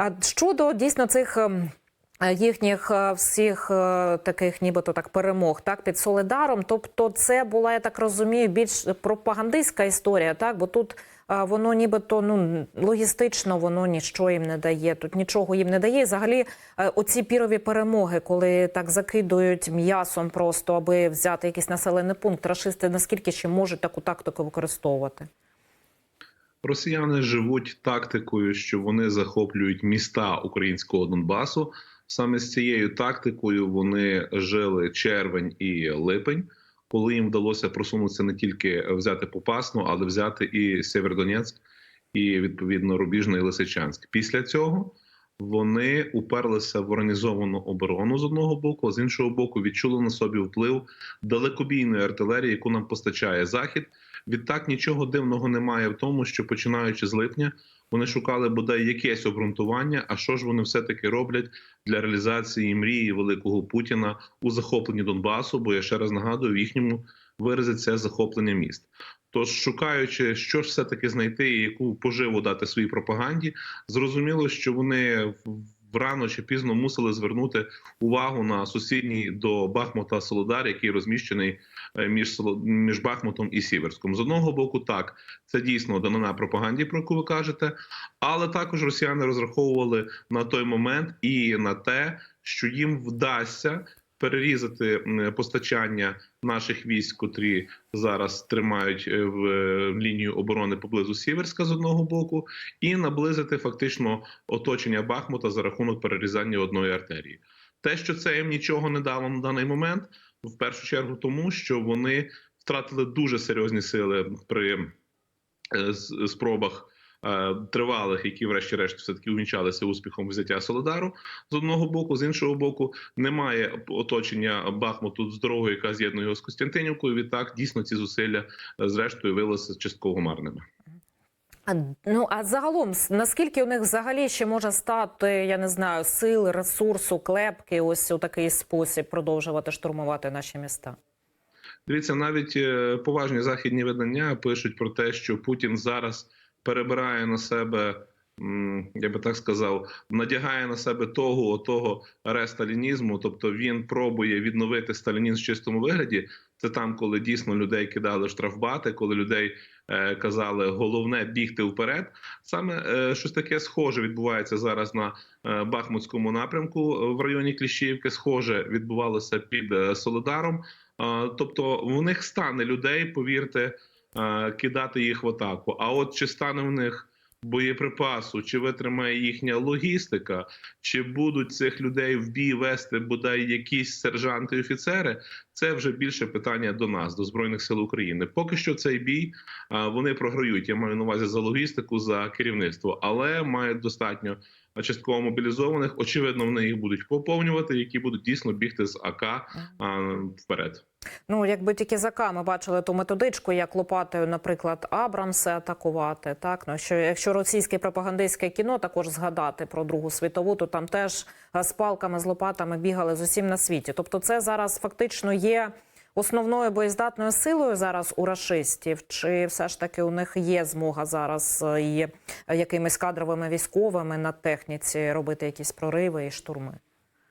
А щодо дійсно цих. ем, Їхніх е, всіх е, таких, нібито так перемог, так під Солидаром. Тобто, це була, я так розумію, більш пропагандистська історія, так бо тут е, воно нібито ну логістично воно нічого їм не дає. Тут нічого їм не дає. І взагалі, оці пірові перемоги, коли так закидують м'ясом, просто аби взяти якийсь населений пункт, рашисти наскільки ще можуть таку тактику використовувати? Росіяни живуть тактикою, що вони захоплюють міста українського Донбасу. Саме з цією тактикою вони жили червень і липень, коли їм вдалося просунутися не тільки взяти Попасну, але взяти і Сєвєродонецьк, і відповідно Рубіжний Лисичанськ. Після цього вони уперлися в організовану оборону з одного боку, а з іншого боку, відчули на собі вплив далекобійної артилерії, яку нам постачає захід. Відтак нічого дивного немає в тому, що починаючи з липня вони шукали бодай якесь обґрунтування. А що ж вони все таки роблять для реалізації мрії великого Путіна у захопленні Донбасу? Бо я ще раз нагадую, в їхньому вирази це захоплення міст. Тож, шукаючи, що ж все таки знайти і яку поживу дати своїй пропаганді, зрозуміло, що вони рано чи пізно мусили звернути увагу на сусідній до Бахмута Солодар, який розміщений е, між між Бахмутом і Сіверськом. З одного боку, так це дійсно данина пропаганді, про яку ви кажете, але також росіяни розраховували на той момент і на те, що їм вдасться. Перерізати постачання наших військ, котрі зараз тримають е, в е, лінію оборони поблизу Сіверська з одного боку, і наблизити фактично оточення Бахмута за рахунок перерізання одної артерії. Те, що це їм нічого не дало на даний момент, в першу чергу тому, що вони втратили дуже серйозні сили при е, спробах. Е, Тривалих, які, врешті-решт, все таки увінчалися успіхом взяття Солидару з одного боку, з іншого боку, немає оточення Бахмуту з дорогою, яка з'єднує його з Костянтинівкою. Відтак дійсно ці зусилля е, зрештою виявилися частково марними. Ну а загалом, наскільки у них взагалі ще може стати, я не знаю, сили, ресурсу, клепки, ось у такий спосіб продовжувати штурмувати наші міста? Дивіться, навіть е, поважні західні видання пишуть про те, що Путін зараз перебирає на себе, я би так сказав, надягає на себе того того ресталінізму, тобто він пробує відновити сталінізм в чистому вигляді. Це там, коли дійсно людей кидали штрафбати, коли людей е, казали головне бігти вперед. Саме е, щось таке схоже відбувається зараз на е, Бахмутському напрямку е, в районі Кліщівки. Схоже відбувалося під е, Солидаром. А, Тобто в них стане людей, повірте, кидати їх в атаку. А от чи стане в них боєприпасу, чи витримає їхня логістика, чи будуть цих людей в бій вести бодай якісь сержанти і офіцери, це вже більше питання до нас, до збройних сил України. Поки що цей бій вони програють. Я маю на увазі за логістику, за керівництво, але мають достатньо частково мобілізованих. Очевидно, вони їх будуть поповнювати, які будуть дійсно бігти з АК а, вперед. Ну, якби тільки за ми бачили ту методичку, як лопатою, наприклад, Абрамси атакувати. Так ну що якщо російське пропагандистське кіно також згадати про Другу світову, то там теж з палками з лопатами бігали з усім на світі. Тобто, це зараз фактично є основною боєздатною силою зараз у рашистів, чи все ж таки у них є змога зараз е, і якимись кадровими військовими на техніці робити якісь прориви і штурми?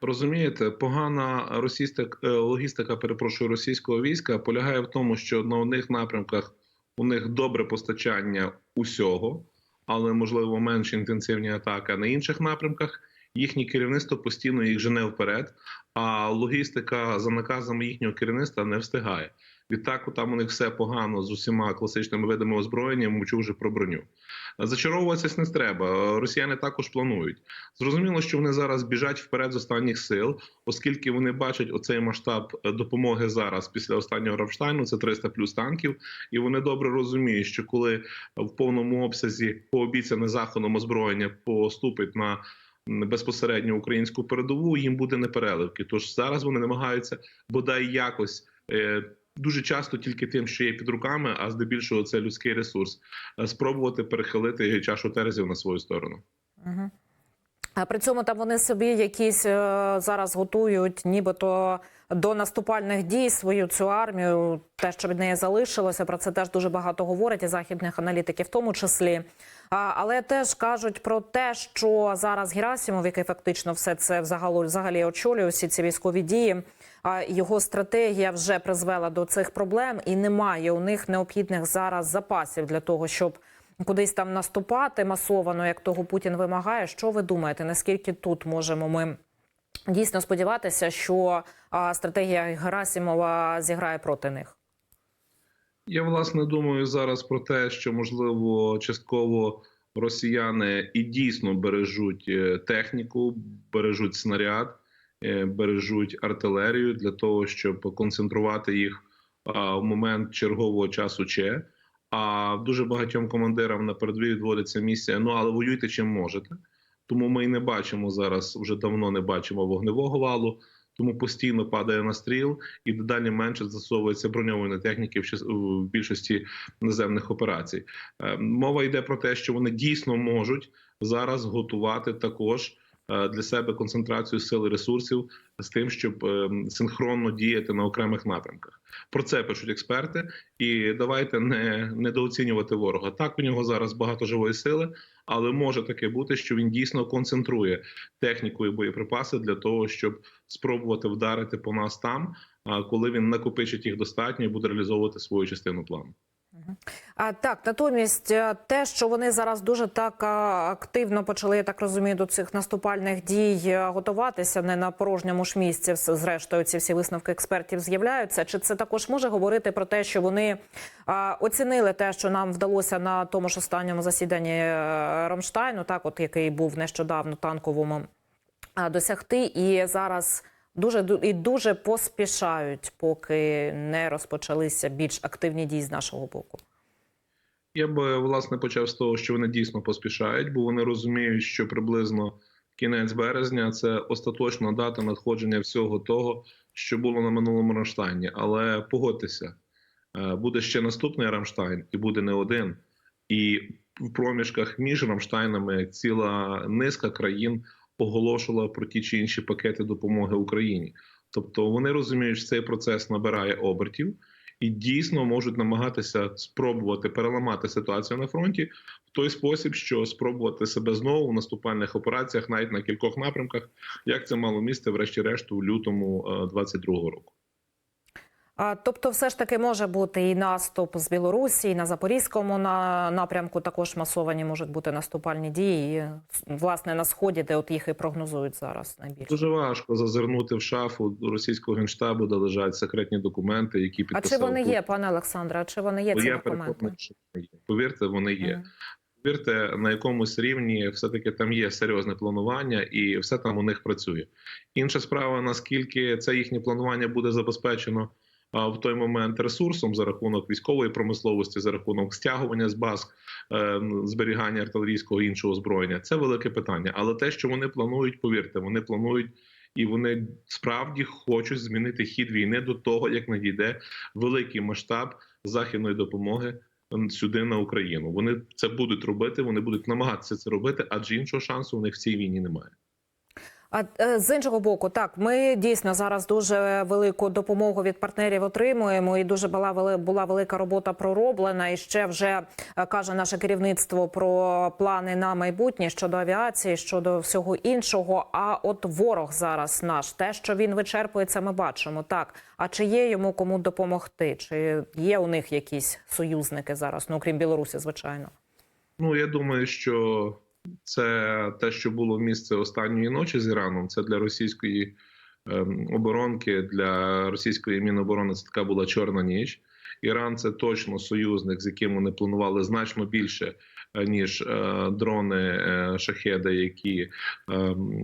Розумієте, погана російська е, логістика, перепрошую, російського війська полягає в тому, що на одних напрямках у них добре постачання усього, але можливо менш інтенсивні атаки. На інших напрямках їхнє керівництво постійно їх жене вперед, а логістика за наказами їхнього керівництва не встигає. Відтак, там у них все погано з усіма класичними видами озброєння, мовчу вже про броню. Зачаровуватися не треба. Росіяни також планують. Зрозуміло, що вони зараз біжать вперед з останніх сил, оскільки вони бачать оцей масштаб е, допомоги зараз після останнього Рамштайну. Це 300 плюс танків, і вони добре розуміють, що коли в повному обсязі пообіцяне заходом озброєння поступить на безпосередньо українську передову, їм буде непереливки. Тож зараз вони намагаються бодай якось. е, Дуже часто тільки тим, що є під руками, а здебільшого це людський ресурс, е, спробувати перехилити чашу терезів на свою сторону. Угу. А при цьому там вони собі якісь е, зараз готують, нібито до наступальних дій свою цю армію. Те, що від неї залишилося, про це теж дуже багато говорять і західних аналітиків, в тому числі. Але теж кажуть про те, що зараз Герасимов, який фактично все це взагалі, взагалі очолює всі ці військові дії. А його стратегія вже призвела до цих проблем, і немає у них необхідних зараз запасів для того, щоб кудись там наступати масовано, як того Путін вимагає. Що ви думаєте? Наскільки тут можемо ми дійсно сподіватися, що стратегія Герасимова зіграє проти них? Я власне думаю зараз про те, що можливо частково росіяни і дійсно бережуть е, техніку, бережуть снаряд, е, бережуть артилерію для того, щоб концентрувати їх в момент чергового часу. Че а дуже багатьом командирам на передовій відводиться місія. Ну але воюйте чим можете. Тому ми і не бачимо зараз, вже давно не бачимо вогневого валу. Тому постійно падає настріл і дедалі менше застосовується броньованої техніки в більшості наземних операцій. Е, Мова йде про те, що вони дійсно можуть зараз готувати також для себе концентрацію сил і ресурсів з тим, щоб е, синхронно діяти на окремих напрямках. Про це пишуть експерти, і давайте не недооцінювати ворога. Так у нього зараз багато живої сили, але може таке бути, що він дійсно концентрує техніку і боєприпаси для того, щоб спробувати вдарити по нас там, коли він накопичить їх достатньо і буде реалізовувати свою частину плану. А так, натомість, е, те, що вони зараз дуже так активно почали, я так розумію, до цих наступальних дій е, готуватися не на порожньому ж місці. Зрештою, ці всі висновки експертів з'являються. Чи це також може говорити про те, що вони оцінили те, що нам вдалося на тому ж останньому засіданні е, Рамштайну, так, от який був нещодавно танковому, досягти, і зараз. Дуже ду- і дуже поспішають, поки не розпочалися більш активні дії з нашого боку. Я би власне почав з того, що вони дійсно поспішають, бо вони розуміють, що приблизно кінець березня це остаточна дата надходження всього того, що було на минулому Рамштайні. Але погодьтеся, е, буде ще наступний Рамштайн, і буде не один. І в проміжках між Рамштайнами ціла низка країн оголошувала про ті чи інші пакети допомоги Україні. Тобто вони розуміють, що цей процес набирає обертів і дійсно можуть намагатися спробувати переламати ситуацію на фронті в той спосіб, що спробувати себе знову в наступальних операціях, навіть на кількох напрямках, як це мало місце, врешті-решт, у лютому 22-го року. Тобто, все ж таки може бути і наступ з Білорусі, і на Запорізькому на напрямку також масовані можуть бути наступальні дії. І, власне, на сході, де от їх і прогнозують зараз найбільше. Дуже важко зазирнути в шафу до російського генштабу, де лежать секретні документи, які А чи вони є, пане Олександре? А чи вони є Бо ці я документи? що є. Повірте, вони є. Мгм. Повірте, на якомусь рівні все-таки там є серйозне планування, і все там у них працює. Інша справа, наскільки це їхнє планування буде забезпечено в той момент ресурсом за рахунок військової промисловості, за рахунок стягування з баз, е, зберігання артилерійського і іншого озброєння, це велике питання. Але те, що вони планують, повірте, вони планують. І вони справді хочуть змінити хід війни до того, як надійде великий масштаб західної допомоги сюди на Україну. Вони це будуть робити, вони будуть намагатися це робити, адже іншого шансу у них в цій війні немає. А е, з іншого боку, так ми дійсно зараз дуже велику допомогу від партнерів отримуємо, і дуже була була велика робота пророблена. І ще вже е, каже наше керівництво про плани на майбутнє щодо авіації, щодо всього іншого. А от ворог зараз наш, те, що він вичерпується, ми бачимо так. А чи є йому кому допомогти? Чи є у них якісь союзники зараз? Ну крім Білорусі, звичайно. Ну я думаю, що це те, що було місце останньої ночі з Іраном. Це для російської ем, оборонки, для російської міноборони це така була чорна ніч. Іран це точно союзник, з яким вони планували значно більше е, ніж е, дрони е, шахеди, які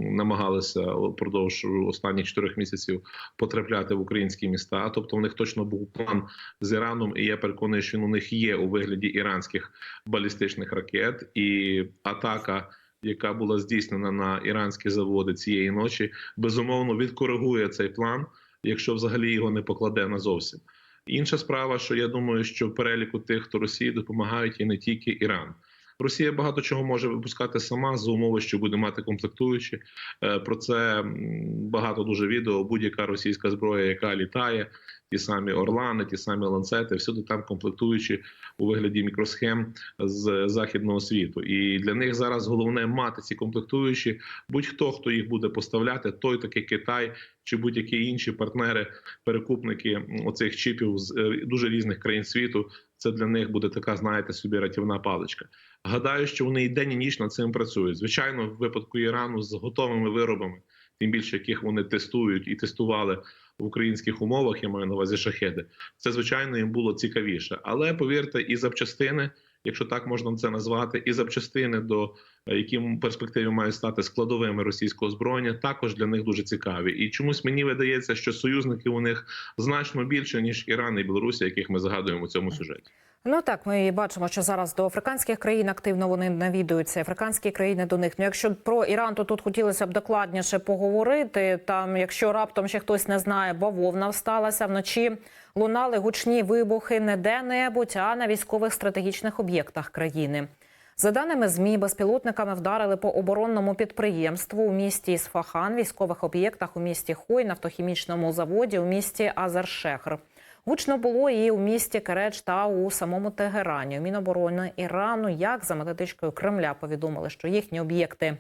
намагалися впродовж останніх чотирьох місяців потрапляти в українські міста. Тобто, у них точно був план з Іраном, і я переконаний, що він у них є у вигляді іранських балістичних ракет, і атака. Яка була здійснена на іранські заводи цієї ночі, безумовно відкоригує цей план, якщо взагалі його не покладе назовсім. Інша справа, що я думаю, що переліку тих, хто Росії допомагають, і не тільки Іран. Росія багато чого може випускати сама за умови, що буде мати комплектуючі. Е, Про це багато дуже відео. Будь-яка російська зброя, яка літає, ті самі орлани, ті самі ланцети, всюди там комплектуючі у вигляді мікросхем з західного світу. І для них зараз головне мати ці комплектуючі. Будь-хто хто їх буде поставляти, той такий Китай чи будь-які інші партнери, перекупники оцих чіпів з е, дуже різних країн світу. Це для них буде така, знаєте, собі рятівна паличка. Гадаю, що вони і день і ніч над цим працюють. Звичайно, в випадку Ірану з готовими виробами, тим більше яких вони тестують і тестували в українських умовах. Я маю на увазі шахеди. Це звичайно їм було цікавіше. Але повірте, і запчастини, якщо так можна це назвати, і запчастини до е, які в перспективі мають стати складовими російського зброєння, також для них дуже цікаві. І чомусь мені видається, що союзники у них значно більше ніж Іран і Білорусі, яких ми згадуємо у цьому сюжеті. Ну так, ми бачимо, що зараз до африканських країн активно вони навідуються. Африканські країни до них. Ну, якщо про Іран, то тут хотілося б докладніше поговорити. Там, якщо раптом ще хтось не знає, бавовна всталася вночі. Лунали гучні вибухи не де-небудь, а на військових стратегічних об'єктах країни. За даними змі, безпілотниками вдарили по оборонному підприємству у місті Ісфахан, військових об'єктах у місті Хой, нафтохімічному заводі у місті Азершехр. Гучно було і у місті Кереч та у самому Тегерані. У Міноборони Ірану, як за методичкою Кремля, повідомили, що їхні об'єкти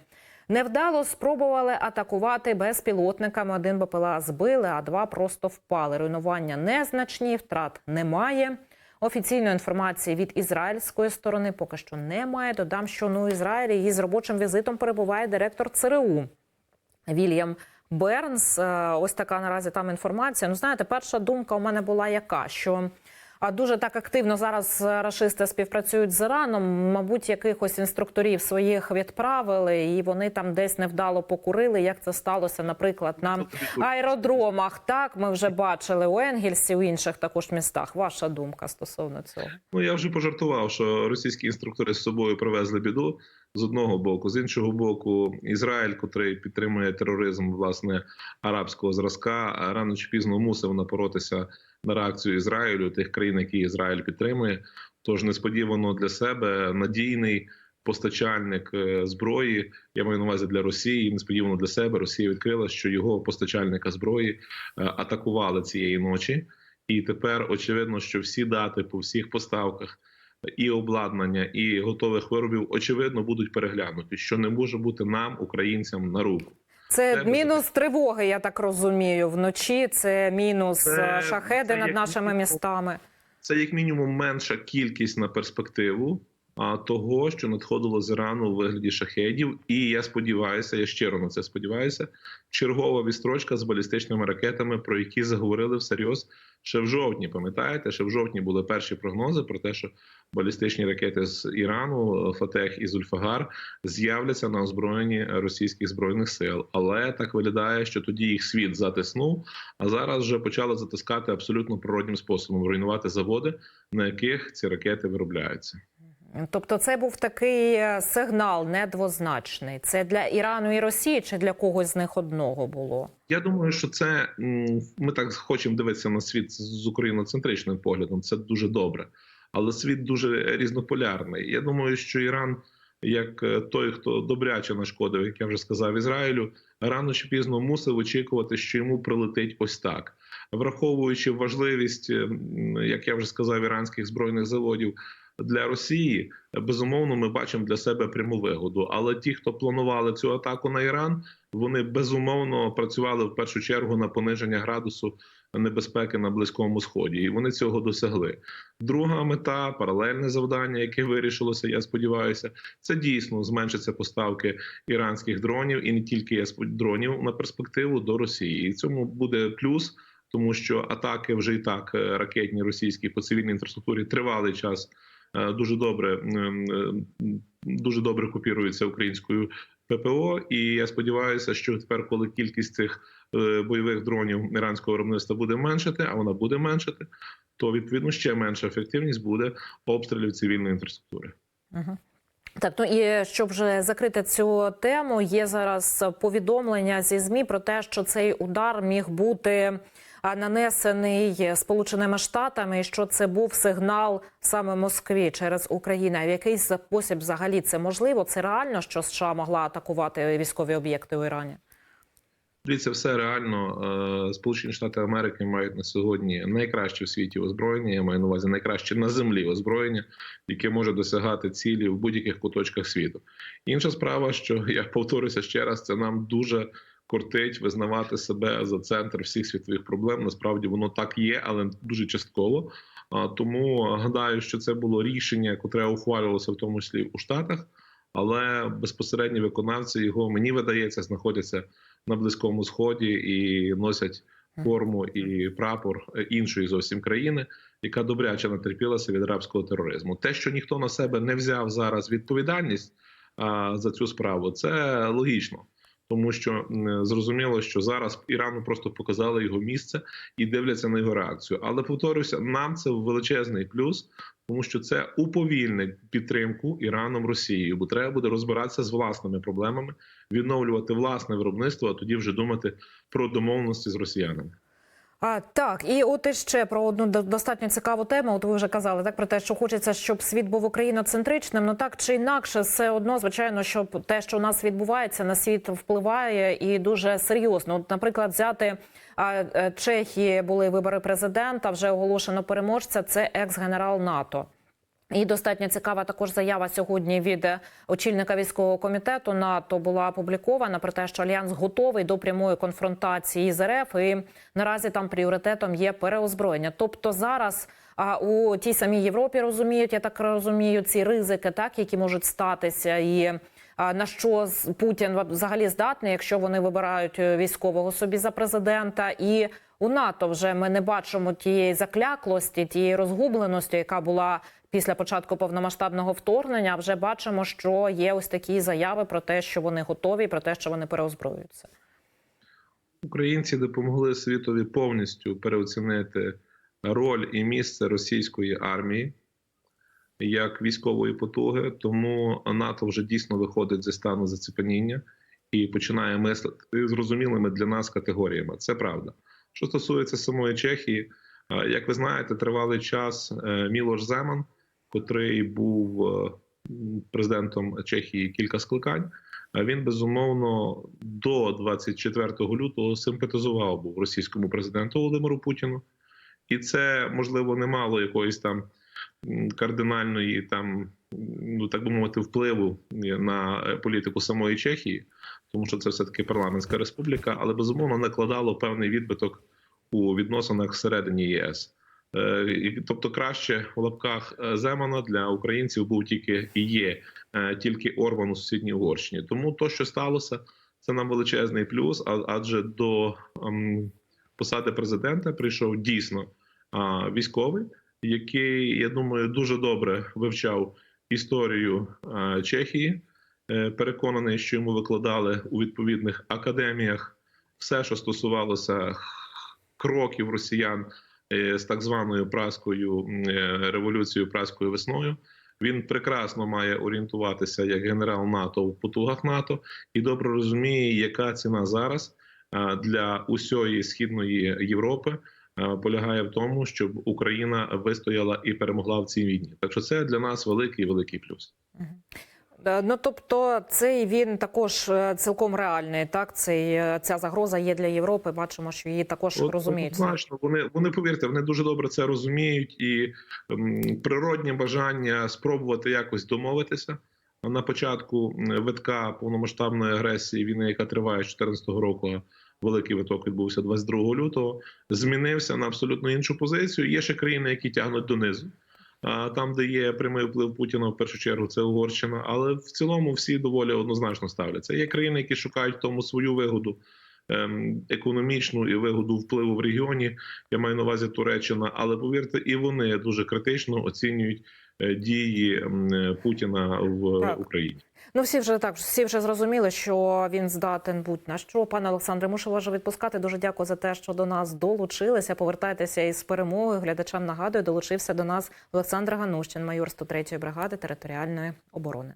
невдало спробували атакувати безпілотниками. Один БПЛА збили, а два просто впали. Руйнування незначні, втрат немає. Офіційної інформації від ізраїльської сторони поки що немає. Додам, що ну, Ізраїлі її з робочим візитом перебуває директор ЦРУ Вільям Бернс. Е, Ось така наразі там інформація. Ну, знаєте, перша думка у мене була яка, що а дуже так активно зараз рашисти співпрацюють з Іраном. Мабуть, якихось інструкторів своїх відправили, і вони там десь невдало покурили. Як це сталося, наприклад, на аеродромах? Так ми вже бачили у Енгельсі, у інших також містах. Ваша думка стосовно цього? Ну я вже пожартував, що російські інструктори з собою привезли біду з одного боку, з іншого боку, Ізраїль, котрий підтримує тероризм власне арабського зразка, рано чи пізно мусив напоротися на реакцію Ізраїлю тих країн, які Ізраїль підтримує. Тож несподівано для себе надійний постачальник е, зброї. Я маю на увазі для Росії. Несподівано для себе Росія відкрила, що його постачальника зброї е, атакували цієї ночі. І тепер очевидно, що всі дати по всіх поставках і обладнання, і готових виробів очевидно будуть переглянуті, що не може бути нам, українцям, на руку. Це Це мінус тривоги, я так розумію. Вночі це мінус Це- е, шахеди це над нашими мінімум. містами. Це як мінімум менша кількість на перспективу. Того, що надходило з Ірану у вигляді шахедів, і я сподіваюся, я щиро на це сподіваюся. Чергова відстрочка з балістичними ракетами, про які заговорили всерйоз ще в жовтні. Пам'ятаєте, ще в жовтні були перші прогнози про те, що балістичні ракети з Ірану, Фатех і Зульфагар з'являться на озброєнні російських збройних сил. Але так виглядає, що тоді їх світ затиснув. А зараз вже почали затискати абсолютно природнім способом, руйнувати заводи, на яких ці ракети виробляються. Тобто, це був такий е, сигнал недвозначний. Це для Ірану і Росії чи для когось з них одного було? Я думаю, що це ми так хочемо дивитися на світ з україноцентричним поглядом. Це дуже добре, але світ дуже різнополярний. Я думаю, що Іран, як е, той, хто добряче нашкодив, як я вже сказав, Ізраїлю, рано чи пізно мусив очікувати, що йому прилетить ось так, враховуючи важливість, як я вже сказав, іранських збройних заводів. Для Росії безумовно ми бачимо для себе пряму вигоду. Але ті, хто планували цю атаку на Іран, вони безумовно працювали в першу чергу на пониження градусу небезпеки на близькому сході, і вони цього досягли. Друга мета паралельне завдання, яке вирішилося. Я сподіваюся, це дійсно зменшиться поставки іранських дронів і не тільки дронів на перспективу до Росії. І цьому буде плюс. Тому що атаки вже і так е, ракетні російські по цивільній інфраструктурі тривалий час дуже добре е, дуже добре купірується українською ППО. І я сподіваюся, що тепер, коли кількість цих е, бойових дронів іранського виробництва буде меншити, а вона буде меншити, то відповідно ще менша ефективність буде обстрілів цивільної інфраструктури. Так, ну і щоб вже закрити цю тему, є зараз повідомлення зі змі про те, що цей удар міг бути нанесений Сполученими Штатами, і що це був сигнал саме Москві через Україну. В який спосіб взагалі це можливо? Це реально, що США могла атакувати військові об'єкти у Ірані? Дивіться, все реально. Е, Сполучені Штати Америки мають на сьогодні найкраще в світі озброєння. Я маю на увазі найкраще на землі озброєння, яке може досягати цілі в будь-яких куточках світу. Інша справа, що я повторюся ще раз, це нам дуже кортить визнавати себе за центр всіх світових проблем. Насправді воно так є, але дуже частково. Тому гадаю, що це було рішення, котре ухвалювалося в тому числі у Штатах, але безпосередні виконавці його мені видається знаходяться на близькому сході і носять форму і прапор іншої зовсім країни, яка добряче натерпілася від арабського тероризму. Те, що ніхто на себе не взяв зараз відповідальність за цю справу, це логічно. Тому що зрозуміло, що зараз Ірану просто показали його місце і дивляться на його реакцію. Але повторюся, нам це величезний плюс, тому що це уповільнить підтримку Іраном Росією, бо треба буде розбиратися з власними проблемами, відновлювати власне виробництво, а тоді вже думати про домовленості з росіянами. А так, і от ще про одну до- достатньо цікаву тему. От ви вже казали так про те, що хочеться, щоб світ був україноцентричним. Ну так чи інакше, все одно, звичайно, що те, що у нас відбувається, на світ впливає і дуже серйозно. От, наприклад, взяти а, е, Чехії були вибори президента. Вже оголошено переможця. Це екс-генерал НАТО. І достатньо цікава також заява сьогодні від е, очільника військового комітету НАТО була опублікована про те, що альянс готовий до прямої конфронтації з РФ, і наразі там пріоритетом є переозброєння. Тобто зараз а, у тій самій Європі розуміють, я так розумію, ці ризики, так які можуть статися, і на що Путін взагалі здатний, якщо вони вибирають е, військового собі за президента і. У НАТО вже ми не бачимо тієї закляклості, тієї розгубленості, яка була після початку повномасштабного вторгнення. Вже бачимо, що є ось такі заяви про те, що вони готові, про те, що вони переозброюються. Українці допомогли світові повністю переоцінити роль і місце російської армії як військової потуги. Тому НАТО вже дійсно виходить зі стану зацепеніння і починає мислити зрозумілими для нас категоріями. Це правда. Що стосується самої Чехії, е, як ви знаєте, тривалий час е, Мілош Земан, котрий був е, президентом Чехії кілька скликань. А Він безумовно до 24 лютого симпатизував був російському президенту Володимиру Путіну, і це можливо не мало якоїсь там кардинальної, там ну так би мовити, впливу на е, політику самої Чехії, тому що це все таки парламентська республіка, але безумовно накладало певний відбиток у відносинах всередині ЄС. Е, Тобто, краще в лапках е, Земана для українців був тільки і є е, тільки Орбан у сусідній Угорщині. Тому то, що сталося, це нам величезний плюс. Адже до ем, посади президента прийшов дійсно військовий, який, я думаю, дуже добре вивчав історію Чехії. Переконаний, що йому викладали у відповідних академіях все, що стосувалося кроків росіян з так званою праською м, е, революцією, праською весною. Він прекрасно має орієнтуватися як генерал НАТО в потугах НАТО і добре розуміє, яка ціна зараз е, для усієї східної Європи е, полягає в тому, щоб Україна вистояла і перемогла в цій війні. Так що це для нас великий великий плюс. Е, Ну тобто, цей він також е, цілком реальний. Так, цей е, ця загроза є для Європи. Бачимо, що її також От, розуміють. Однозначно, вони вони повірте, вони дуже добре це розуміють, і ем, природнє бажання спробувати якось домовитися на початку витка повномасштабної агресії війни, яка триває з 2014 року. Великий виток відбувся 22 лютого. Змінився на абсолютно іншу позицію. Є ще країни, які тягнуть донизу. Там, де є прямий вплив Путіна, в першу чергу, це Угорщина. Але в цілому всі доволі однозначно ставляться. Є країни, які шукають в тому свою вигоду ем, економічну і вигоду впливу в регіоні. Я маю на увазі Туреччина, але повірте, і вони дуже критично оцінюють дії е, Путіна в Так. Україні. Ну всі вже так, всі вже зрозуміли, що він здатен будь на що. Пане Олександре, мушу вас вже відпускати. Дуже дякую за те, що до нас долучилися. Повертайтеся із перемогою. Глядачам нагадую, долучився до нас Олександр Ганущин, майор 103-ї бригади територіальної оборони.